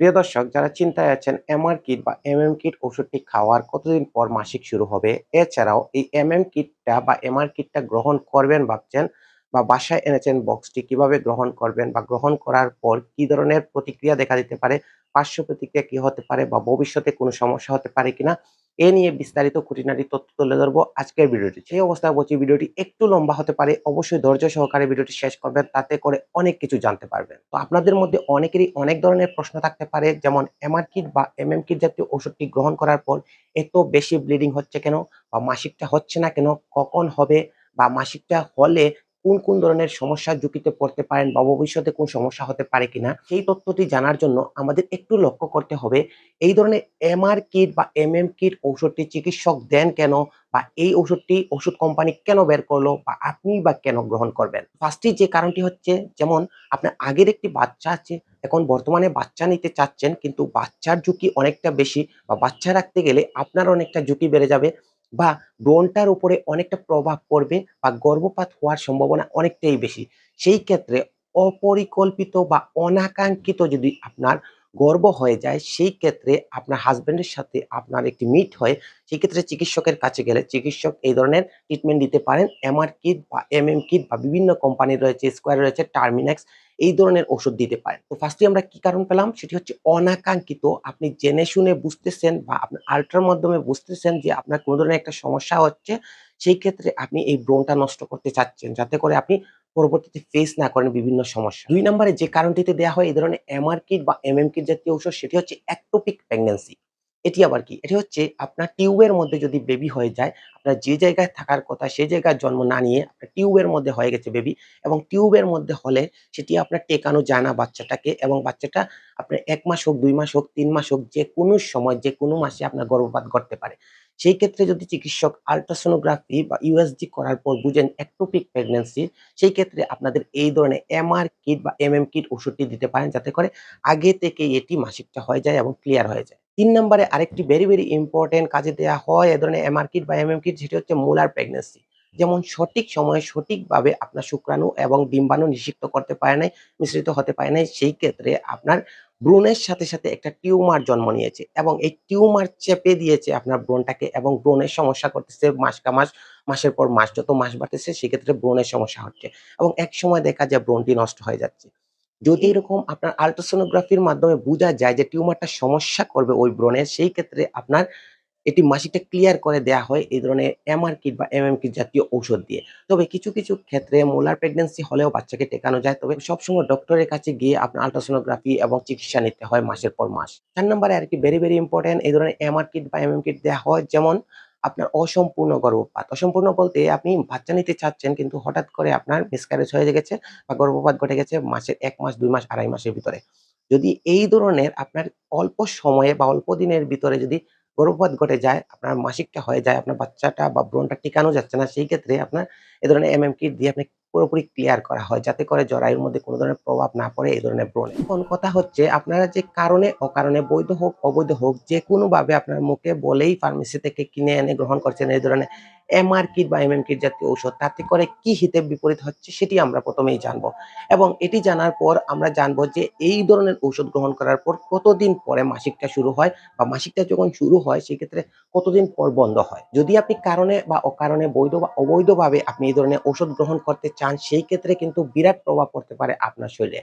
প্রিয় দর্শক, যারা চিন্তায় আছেন, এমআর কিট বা এমএম কিট ওষুধটি খাওয়ার কতদিন পর মাসিক শুরু হবে? এছাড়াও এই এম এম কিটটা বা এমআর কিটটা গ্রহণ করবেন ভাবছেন বা বাসায় এনেছেন বক্সটি কীভাবে গ্রহণ করবেন বা গ্রহণ করার পর কি ধরনের প্রতিক্রিয়া দেখা দিতে পারে? পার্শ্ব প্রতিক্রিয়া কি হতে পারে বা ভবিষ্যতে কোনো সমস্যা হতে পারে কিনা? এ নিয়ে বিস্তারিত খুঁটিনাটি তথ্য তুলে ধরবো আজকের ভিডিওটি। সেই অবস্থায় বলছি ভিডিওটি একটু লম্বা হতে পারে, অবশ্যই ধৈর্য সহকারে ভিডিওটি শেষ করবেন, তাতে করে অনেক কিছু জানতে পারবেন। তো আপনাদের মধ্যে অনেকেরই অনেক ধরনের প্রশ্ন থাকতে পারে, যেমন, এমআর কিট বা এমএম কিট জাতীয় ওষুধটি গ্রহণ করার পর এত বেশি ব্লিডিং হচ্ছে কেন বা মাসিকটা হচ্ছে না কেন, কখন হবে বা মাসিকটা হলে কোন কোন ধরনের সমস্যার ঝুঁকিতে পড়তে পারেন বা ভবিষ্যতে কোন সমস্যা হতে পারে কিনা, সেই তথ্যটি জানার জন্য আমাদের একটু লক্ষ্য করতে হবে, এই ধরনের এমআর কিট বা এম এম কিট ঔষধটি চিকিৎসক দেন কেন বা এই ওষুধটি ওষুধ কোম্পানি কেন বের করল বা আপনি বা কেন গ্রহণ করবেন? ফার্স্টলি যে কারণটি হচ্ছে, যেমন আপনার আগের একটি বাচ্চা আছে, এখন বর্তমানে বাচ্চা নিতে চাচ্ছেন, কিন্তু বাচ্চার ঝুঁকি অনেকটা বেশি বা বাচ্চা রাখতে গেলে আপনার অনেকটা ঝুঁকি বেড়ে যাবে বা ব্রণটার উপরে অনেকটা প্রভাব পড়বে বা গর্ভপাত হওয়ার সম্ভাবনা অনেকটাই বেশি। সেই ক্ষেত্রে অপরিকল্পিত বা অনাকাঙ্ক্ষিত যদি আপনার গর্ব হয়ে যায়, সেই ক্ষেত্রে আপনার হাজব্যান্ডের সাথে আপনার একটি মিট হয়, সেই ক্ষেত্রে চিকিৎসকের কাছে গেলে চিকিৎসক এই ধরনের ট্রিটমেন্ট দিতে পারেন। এমআর কিট বা এমএম কিট বা বিভিন্ন কোম্পানির রয়েছে স্কোয়ার রয়েছে টার্মিনাক্স এই ধরনের ওষুধ দিতে পারেন। তো ফার্স্টে আমরা কি কারণ পেলাম? সেটি হচ্ছে অনাকাঙ্ক্ষিত। আপনি জেনে শুনে বুঝতেছেন বা আপনার আল্ট্রার মাধ্যমে বুঝতেছেন যে আপনার কোনো ধরনের একটা সমস্যা হচ্ছে, সেই ক্ষেত্রে আপনি এই ব্রণটা নষ্ট করতে চাচ্ছেন। যাতে করে আপনি পরবর্তীতে ফেস না করেন বিভিন্ন সমস্যা। দুই নম্বরে যে কারণটিতে দেওয়া হয় এই ধরনের এমআর কিট বা এমএম কিট জাতীয় ঔষধ, সেটি হচ্ছে অ্যাক্টোপিক প্রেগন্যান্সি এটি আবার কি? এটি হচ্ছে আপনার টিউবের মধ্যে যদি বেবি হয়ে যায়, আপনার যে জায়গায় থাকার কথা সেই জায়গায় জন্ম না নিয়ে আপনার টিউবের মধ্যে হয়ে গেছে বেবি এবং টিউবের মধ্যে হলে সেটি আপনার টেকানো যায় না বাচ্চাটাকে এবং বাচ্চাটা আপনার এক মাস হোক, দুই মাস হোক, তিন মাস হোক, যে কোনো সময়, যে কোনো মাসে আপনার গর্ভপাত ঘটতে পারে। সেই ক্ষেত্রে যদি চিকিৎসক আলট্রাসোনোগ্রাফি বা ইউএসজি করার পর বুঝেন একটোপিক প্রেগন্যান্সি, সেই ক্ষেত্রে আপনাদের এই ধরনের এমআর কিট বা এমএম কিট ওষুধটি দিতে পারেন যাতে করে আগে থেকে এটি মাসিকটা হয়ে যায় এবং ক্লিয়ার হয়ে যায়। তিন নম্বরে আরেকটি ভেরি ভেরি ইম্পর্টেন্ট কাজে দেওয়া হয়, এ ধরনের এমআর কিট বা এমএম কিট সেটি হচ্ছে মোলার প্রেগন্যান্সি যেমন সঠিক সময়ে সঠিকভাবে আপনার শুক্রাণু এবং ডিম্বাণু নিষিক্ত করতে পারে নাই, মিশ্রিত হতে পারে নাই, সেই ক্ষেত্রে আপনার ব্রণের সাথে সাথে একটা টিউমার জন্ম নিয়েছে এবং এই টিউমার চেপে দিয়েছে আপনার ব্রণটাকে এবং ব্রণের সমস্যা করতেছে মাস কা মাস, মাসের পর মাস, যত মাস বাড়তেছে, সেক্ষেত্রে ব্রণের সমস্যা হচ্ছে এবং এক সময় দেখা যায় ব্রণটি নষ্ট হয়ে যাচ্ছে। যদি এরকম আপনার আল্ট্রাসোনোগ্রাফির মাধ্যমে বোঝা যায় যে টিউমারটা সমস্যা করবে ওই ব্রণের সেই ক্ষেত্রে আপনার এটি মাসিকটা ক্লিয়ার করে দেয়া হয় এই ধরনের এমআর কিট বা এমএম কিট জাতীয় ঔষধ দিয়ে। তবে কিছু কিছু ক্ষেত্রে মোলার প্রেগন্যান্সি হলেও বাচ্চাকে টেকানো যায়। তবে সবসময় ডক্টরের কাছে গিয়ে আপনার আল্ট্রাসোনোগ্রাফি এবং চিকিৎসা নিতে হয় মাসের পর মাস। চার নম্বরে আরেকটি ভেরি ভেরি ইম্পর্টেন্ট এই ধরনের এমআর কিট বা এমএম কিট দেওয়া হয়। যেমন আপনার অসম্পূর্ণ গর্ভপাত। অসম্পূর্ণ বলতে আপনি বাচ্চা নিতে চাচ্ছেন কিন্তু হঠাৎ করে আপনার মিসক্যারেজ হয়ে গেছে বা গর্ভপাত ঘটে গেছে মাসের এক মাস দুই মাস আড়াই মাসের ভিতরে। যদি এই ধরনের আপনার অল্প সময়ে বা অল্প দিনের ভিতরে যদি গর্ভপাত ঘটে যায়, আপনার মাসিকটা হয়ে যায়, আপনার বাচ্চাটা বা ব্রণটা টিকানো যাচ্ছে না, সেই ক্ষেত্রে আপনার এ ধরনের এম এম কিট দিয়ে আপনি পুরোপুরি ক্লিয়ার করা হয়। যাতে করে জরায়ুর মধ্যে কোনো ধরনের প্রভাব না পড়ে এই ধরনের ব্রণে। এখন কথা হচ্ছে আপনারা যে কারণে অকারণে বৈধ হোক, অবৈধ হোক যে কোনোভাবে আপনার মুখে বলেই ফার্মেসি থেকে কিনে এনে গ্রহণ করছেন এই ধরনের এমআর কিট বা এমএম কিট জাতীয় ঔষধ। তাতে করে কি হিতে বিপরীত হচ্ছে সেটি আমরা ১ম এই জানব। এবং এটি জানার পর আমরা জানব যে এই ধরনের ঔষধ গ্রহণ করার পর কতদিন পরে মাসিকটা শুরু হয় বা মাসিকটা যখন শুরু হয় সেক্ষেত্রে কতদিন পর বন্ধ হয়। যদি আপনি কারণে বা অকারণে বৈধ বা অবৈধভাবে আপনি এই ধরনের ঔষধ গ্রহণ করতে চান, সেই ক্ষেত্রে কিন্তু বিরাট প্রভাব পড়তে পারে আপনার শরীরে।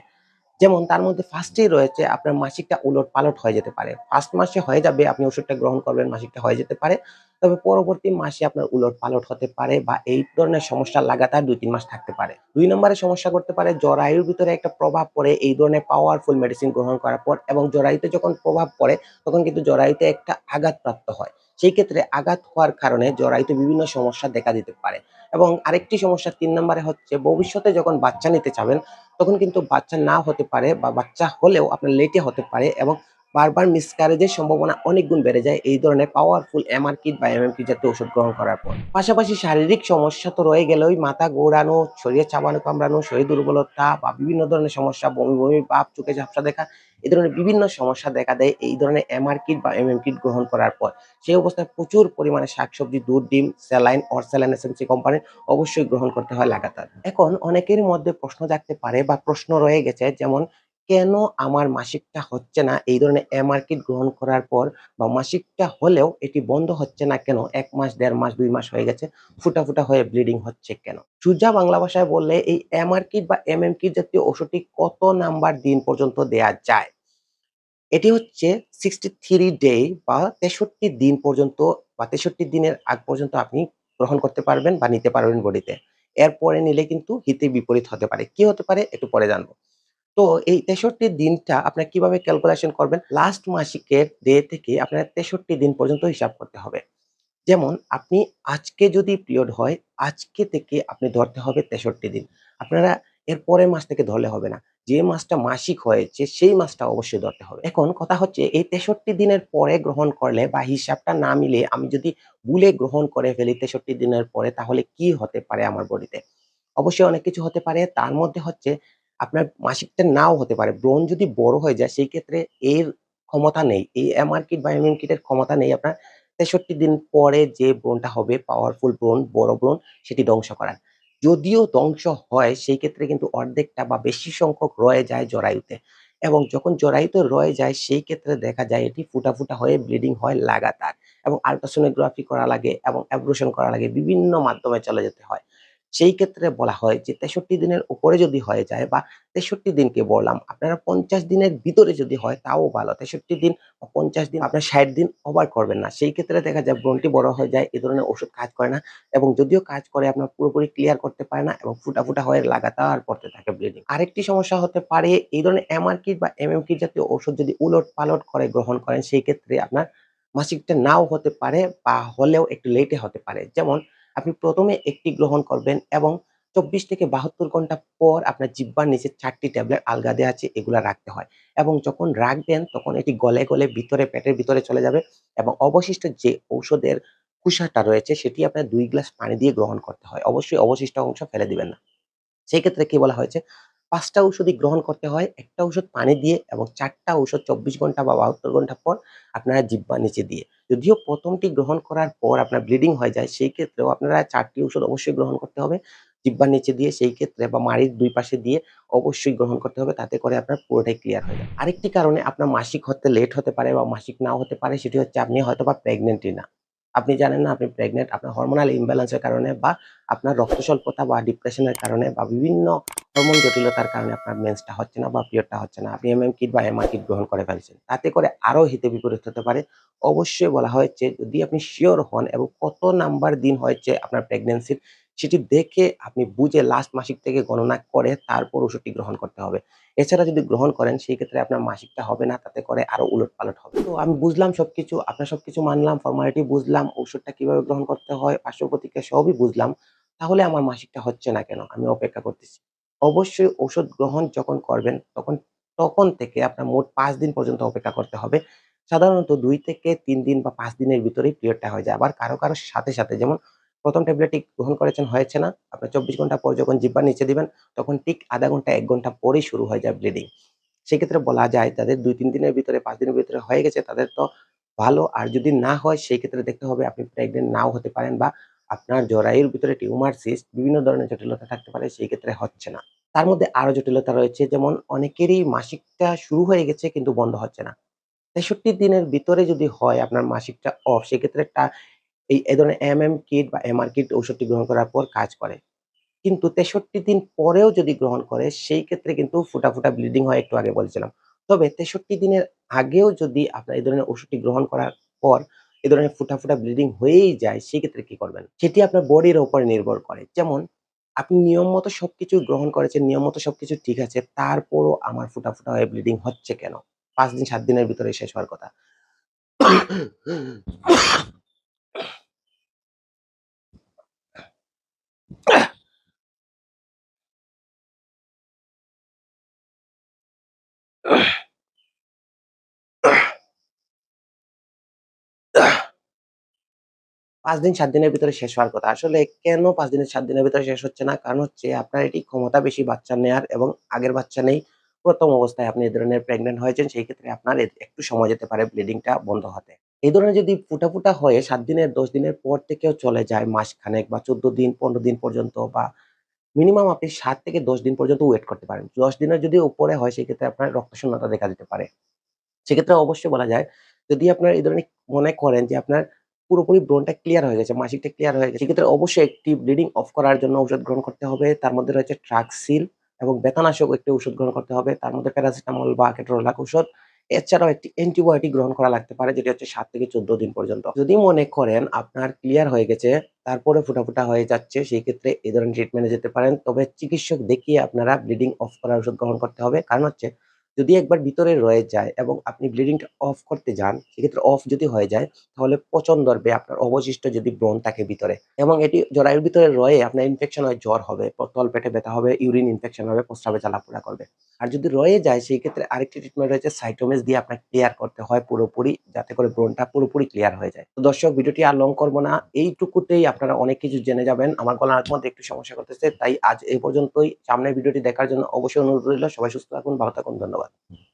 যেমন তার মধ্যে ফার্স্টেই রয়েছে আপনার মাসিকটা উলট-পালট হয়ে যেতে পারে। ফার্স্ট মাসে হয়ে যাবে, আপনি ওষুধটা গ্রহণ করবেন, মাসিকটা হয়ে যেতে পারে। তবে পরবর্তী মাসে আপনার উলট-পালট হতে পারে বা এই ধরনের সমস্যা লাগাতার ২-৩ মাস থাকতে পারে। দুই নম্বরে সমস্যা করতে পারে, জরায়ুর ভিতরে একটা প্রভাব পড়ে, এই ধরনের পাওয়ারফুল মেডিসিন গ্রহণ করার পর এবং জরায়ুতে যখন প্রভাব পড়ে, তখন কিন্তু জরায়ুতে একটা আঘাতপ্রাপ্ত হয়। সেই ক্ষেত্রে আঘাত হওয়ার কারণে জরায়ুতে বিভিন্ন সমস্যা দেখা দিতে পারে। এবং আরেকটি সমস্যা তিন নম্বরে হচ্ছে, ভবিষ্যতে যখন বাচ্চা নিতে চাবেন, তখন কিন্তু বাচ্চা না হতে পারে বা বাচ্চা হলেও আপনার লেটে হতে পারে এবং বারবার মিসক্যারেজের সম্ভাবনা অনেক গুণ বেড়ে যায় এই ধরনের পাওয়ারফুল এমআর কিট বা এমএম কিট জাতীয় ওষুধ গ্রহণ করার পর। পাশাপাশি শারীরিক সমস্যা তো রয়ে গেলেই মাথা ঘোরানো, শরীরে চাবানো কামড়ানো, শরীর দুর্বলতা বা বিভিন্ন ধরনের সমস্যা বমি, বমি ভাব, চোখে ঝাপসা দেখা এই ধরনের বিভিন্ন সমস্যা দেখা দেয় এই ধরনের এমআর কিট বা এমএম কিট গ্রহণ করার পর। সেই অবস্থায় প্রচুর পরিমাণে শাকসবজি, দুধ, ডিম, স্যালাইন, অর স্যালাইন এসএমসি কোম্পানির অবশ্যই গ্রহণ করতে হয় লাগাতার। এখন অনেকের মধ্যে প্রশ্ন জাগতে পারে বা প্রশ্ন রয়ে গেছে যেমন কেন আমার মাসিকটা হচ্ছে না এই ধরনের এমআর কিট গ্রহণ করার পর বা মাসিকটা হলেও এটি বন্ধ হচ্ছে না কেন? এক মাস, দেড় মাস, দুই মাস হয়ে গেছে। ফুটা, ফুটা হয়ে ব্লিডিং হচ্ছে কেন? সোজা বাংলা ভাষায় বললে এই এমআর কিট বা এমএম কিট জাতীয় ওষুধটি কত নাম্বার দিন পর্যন্ত দেয়া যায়? এটি হচ্ছে 63 ডে বা 63 দিন পর্যন্ত বা 63 দিনের আগ পর্যন্ত আপনি গ্রহণ করতে পারবেন বা নিতে পারবেন বডিতে। এরপরে নিলে কিন্তু হিতে বিপরীত হতে পারে। কি হতে পারে? একটু পরে জানব। তো এই 63 দিনটা আপনার কীভাবে ক্যালকুলেশন করবেন? লাস্ট মাসিকের ডে থেকে আপনার 63 দিন পর্যন্ত হিসাব করতে হবে। যেমন আপনি আজকে যদি পিরিয়ড হয়, আজকে থেকে আপনি ধরতে হবে 63 দিন। আপনারা এর পরের মাস থেকে ধরলে হবে না। যে মাসটা মাসিক হয়েছে সেই মাসটা অবশ্যই ধরতে হবে। এখন কথা হচ্ছে এই 63 দিনের পরে গ্রহণ করলে বা হিসাবটা না মিলে আমি যদি ভুলে গ্রহণ করে ফেলি 63 দিনের পরে তাহলে কি হতে পারে আমার বডিতে? অবশ্যই অনেক কিছু হতে পারে। তার মধ্যে হচ্ছে আপনার মাসিকটা নাও হতে পারে। ব্রণ যদি বড় হয়ে যায় সেই ক্ষেত্রে এর ক্ষমতা নেই। এই এমআর কিট বা এমএম কিটের ক্ষমতা নেই আপনার ৬৩ দিন পরে যে ব্রণটা হবে পাওয়ারফুল ব্রণ, বড় ব্রণ সেটি ধ্বংস করার। যদিও ধ্বংস হয় সেই ক্ষেত্রে কিন্তু অর্ধেকটা বা বেশি সংখ্যক রয়ে যায় জরায়ুতে। এবং যখন জরায়ুতে রয়ে যায় সেই ক্ষেত্রে দেখা যায় এটি ফুটা, ফুটা হয়ে ব্লিডিং হয় লাগাতার এবং আল্ট্রাসোনোগ্রাফি করা লাগে এবং অ্যাব্রেশন করা লাগে। বিভিন্ন মাধ্যমে চলে যেতে হয়। সেই ক্ষেত্রে বলা হয় যে ৬৩ দিনের উপরে যদি হয়ে যায় বা ৬৩ দিনকে বললাম, আপনারা ৫০ দিনের ভিতরে যদি হয় তাও ভালো। ৬৩ দিন ৫০ দিন আপনার ৬০ দিন ওভার করবেন না। সেই ক্ষেত্রে দেখা যায় ব্রণটি বড় হয়ে যায়। এ ধরনের ওষুধ কাজ করে না এবং যদিও কাজ করে আপনার পুরোপুরি ক্লিয়ার করতে পারে না এবং ফুটা, ফুটা হয়ে লাগাতার পড়তে থাকে ব্লিডিং। আরেকটি সমস্যা হতে পারে এই ধরনের এমআর কিট বা এমএম কিট জাতীয় ওষুধ যদি উলট-পালট করে গ্রহণ করেন সেই ক্ষেত্রে আপনার মাসিকটা নাও হতে পারে বা হলেও একটু লেটে হতে পারে। যেমন আপনি প্রথমে একটি গ্রহণ করবেন এবং ২৪ থেকে ৭২ ঘণ্টা পর আপনার জিব্বার নিচে চারটি ট্যাবলেট আলগা দেওয়া আছে এগুলো রাখতে হয়। এবং যখন রাখবেন তখন এটি গলে, গলে ভিতরে পেটের ভিতরে চলে যাবে এবং অবশিষ্ট যে ঔষধের কুষাটা রয়েছে সেটি আপনার দুই গ্লাস পানি দিয়ে গ্রহণ করতে হয়। অবশ্যই অবশিষ্ট অংশ ফেলে দিবেন না। সেই ক্ষেত্রে কি বলা হয়েছে ৫ টা ঔষধই গ্রহণ করতে হয়। একটা ঔষধ পানি দিয়ে এবং ৪ টা ঔষধ ২৪ ঘণ্টা বা ৭২ ঘণ্টা পর আপনারা জিহ্বার নিচে দিয়ে। যদিও প্রথমটি গ্রহণ করার পর আপনার ব্লিডিং হয়ে যায়, সেই ক্ষেত্রেও আপনারা ৪ টি ঔষধ অবশ্যই গ্রহণ করতে হবে। জিহ্বার নিচে দিয়ে সেই ক্ষেত্রে বা মাড়ির দুই পাশে দিয়ে অবশ্যই গ্রহণ করতে হবে। তাতে করে আপনার পুরোটাই ক্লিয়ার হয়ে যাবে। আরেকটি কারণে আপনার মাসিক হতে লেট হতে পারে বা মাসিক নাও হতে পারে, সেটি হচ্ছে আপনি হয়তো বা প্রেগনেন্টই না। আপনি জানেন না, আপনি প্রেগনেন্ট আপনার হরমোনাল ইমব্যালেন্সের কারণে বা আপনার রক্ত স্বল্পতা বা ডিপ্রেশনের কারণে বা বিভিন্ন হরমোন জটিলতার কারণে আপনার মেন্সটা হচ্ছে না বা পিরিয়ডটা হচ্ছে না। আপনি এমএম কিট বা এমআর কিট গ্রহণ করে ফেলছেন। তাতে করে আরও হিতে বিপরীত হতে পারে। অবশ্যই বলা হয়েছে, যদি আপনি শিওর হন এবং কত নাম্বার দিন হয়েছে আপনার প্রেগন্যান্সির সেটি দেখে আপনি বুঝে লাস্ট মাসিক থেকে গণনা করে তারপর ওষুধটি গ্রহণ করতে হবে। এছাড়া যদি গ্রহণ করেন সেই ক্ষেত্রে আপনার মাসিকটা হবে না তাতে করে আরও উলটপালট হবে। তো আমি বুঝলাম সবকিছু, আপনার সবকিছু মানলাম, ফর্মালিটি বুঝলাম, ওষুধটা কীভাবে গ্রহণ করতে হয়, পার্শ্ব প্রতিক্রিয়া সবই বুঝলাম। তাহলে আমার মাসিকটা হচ্ছে না কেন? আমি অপেক্ষা করতেছি। অবশ্যই ওষুধ গ্রহণ যখন করবেন তখন তখন থেকে আপনার মোট পাঁচ দিন পর্যন্ত অপেক্ষা করতে হবে। সাধারণত দুই থেকে তিন দিন বা পাঁচ দিনের ভিতরেই পিরিয়ডটা হয়ে যায়। আবার কারও, কারও সাথে, সাথে যেমন ১ম ট্যাবলেটটি গ্রহণ করেছেন হয়েছে না, আপনার ২৪ ঘণ্টা পর যখন জিহ্বার নিচে দিবেন তখন ঠিক আধা ঘণ্টা এক ঘণ্টা পরেই শুরু হয়ে যায় ব্লিডিং। সেক্ষেত্রে বলা যায় যাদের ২-৩ দিনের ভিতরে পাঁচ দিনের ভিতরে হয়ে গেছে তাদের তো ভালো। আর যদি না হয় সেই ক্ষেত্রে দেখতে হবে আপনি প্রেগন্যান্ট নাও হতে পারেন বা আপনার জরায়ুর ভিতরে টিউমার, সিস্ট বিভিন্ন ধরনের জটিলতা থাকতে পারে সেই ক্ষেত্রে হচ্ছে না। তার মধ্যে আরও জটিলতা রয়েছে যেমন অনেকেরই মাসিকটা শুরু হয়ে গেছে কিন্তু বন্ধ হচ্ছে না। ৬৩ দিনের ভিতরে যদি হয় আপনার মাসিকটা অফ সেক্ষেত্রে এই এ ধরনের এম কিট বা এমআর কিট ঔষধটি গ্রহণ করার পর কাজ করে। কিন্তু ৬৩ দিন পরেও যদি গ্রহণ করে সেই ক্ষেত্রে কিন্তু ফুটা, ফুটা ব্লিডিং হয় একটু আগে বলেছিলাম। তবে ৬৩ দিনের আগেও যদি আপনার এই ধরনের ওষুধটি গ্রহণ করার পর এ ধরনের ফুটা, ফুটা ব্লিডিং হয়েই যায় সেক্ষেত্রে কি করবেন? সেটি আপনার বডির উপরে নির্ভর করে। যেমন আপনি নিয়ম মতো সবকিছু গ্রহণ করেছেন, নিয়ম মতো সবকিছু ঠিক আছে। তারপরও আমার ফুটা, ফুটা হয়ে ব্লিডিং হচ্ছে কেন? পাঁচ দিন সাত দিনের ভিতরে শেষ হওয়ার কথা। ৫ দিন সাত দিনের ভিতরে শেষ হওয়ার কথা। আসলে কেন পাঁচ দিনের সাত দিনের ভিতরে শেষ হচ্ছে না? কারণ হচ্ছে আপনার এটি ক্ষমতা বেশি বাচ্চা নেয়ার এবং আগের বাচ্চা নেই। প্রথম অবস্থায় আপনি এই ধরনের প্রেগনেন্ট হয়েছেন সেই ক্ষেত্রে আপনার একটু সময় যেতে পারে ব্লিডিংটা বন্ধ হতে। এই ধরনের যদি ফুটা, ফুটা হয়ে সাত দিনের ১০ দিনের পর থেকেও চলে যায় মাসখানেক বা ১৪ দিন ১৫ দিন পর্যন্ত বা মিনিমাম আপনি সাত থেকে ১০ দিন পর্যন্ত ওয়েট করতে পারেন। ১০ দিনের যদি উপরে হয় সেক্ষেত্রে আপনার রক্তশূন্যতা দেখা দিতে পারে। সেক্ষেত্রে অবশ্যই বলা যায় যদি আপনার এই ধরনের মনে করেন যে আপনার পুরোপুরি ব্রণটা ক্লিয়ার হয়ে গেছে, মাসিকটা ক্লিয়ার হয়ে গেছে, সেক্ষেত্রে অবশ্যই একটি ব্লিডিং অফ করার জন্য ঔষধ গ্রহণ করতে হবে। তার মধ্যে রয়েছে ট্রাক্সিল এবং ব্যথানাশক একটি ওষুধ গ্রহণ করতে হবে। তার মধ্যে প্যারাসিটামল বা কেটোরোলাক ঔষধ। এছাড়াও একটি অ্যান্টিবায়োটিক গ্রহণ করা লাগতে পারে যেটি হচ্ছে সাত থেকে ১৪ দিন পর্যন্ত। যদি মনে করেন আপনার ক্লিয়ার হয়ে গেছে, তারপরে ফোটা ফোটা হয়ে যাচ্ছে, সেই ক্ষেত্রে এই ধরনের ট্রিটমেন্টে যেতে পারেন। তবে চিকিৎসক দেখিয়ে আপনারা ব্লিডিং অফ করার ওষুধ গ্রহণ করতে হবে। কারণ হচ্ছে যদি একবার ভিতরে রয়ে যায় এবং আপনি ব্লিডিংটা অফ করতে যান, সেক্ষেত্রে অফ যদি হয়ে যায় তাহলে পচন ধরবে আপনার অবশিষ্ট যদি ব্রণ থাকে ভিতরে এবং এটি জরায়ুর ভিতরে রয়ে আপনার ইনফেকশন হয় জ্বর হবে, তল পেটে ব্যথা হবে, ইউরিন ইনফেকশন হবে, প্রস্রাবে জ্বালাপোড়া করবে। আর যদি রয়ে যায় সেই ক্ষেত্রে আরেকটি ট্রিটমেন্ট রয়েছে সাইটোমেস দিয়ে আপনাকে ক্লিয়ার করতে হয় পুরোপুরি যাতে করে ব্রণটা পুরোপুরি ক্লিয়ার হয়ে যায়। তো দর্শক ভিডিওটি আর লং করব না। এইটুকুতেই আপনারা অনেক কিছু জেনে যাবেন। আমার গলার মধ্যে একটু সমস্যা করতেছে। তাই আজ এই পর্যন্তই। সামনের ভিডিওটি দেখার জন্য অবশ্যই অনুরোধ রইল। সবাই সুস্থ থাকুন, ভালো থাকুন। ধন্যবাদ। 嗯。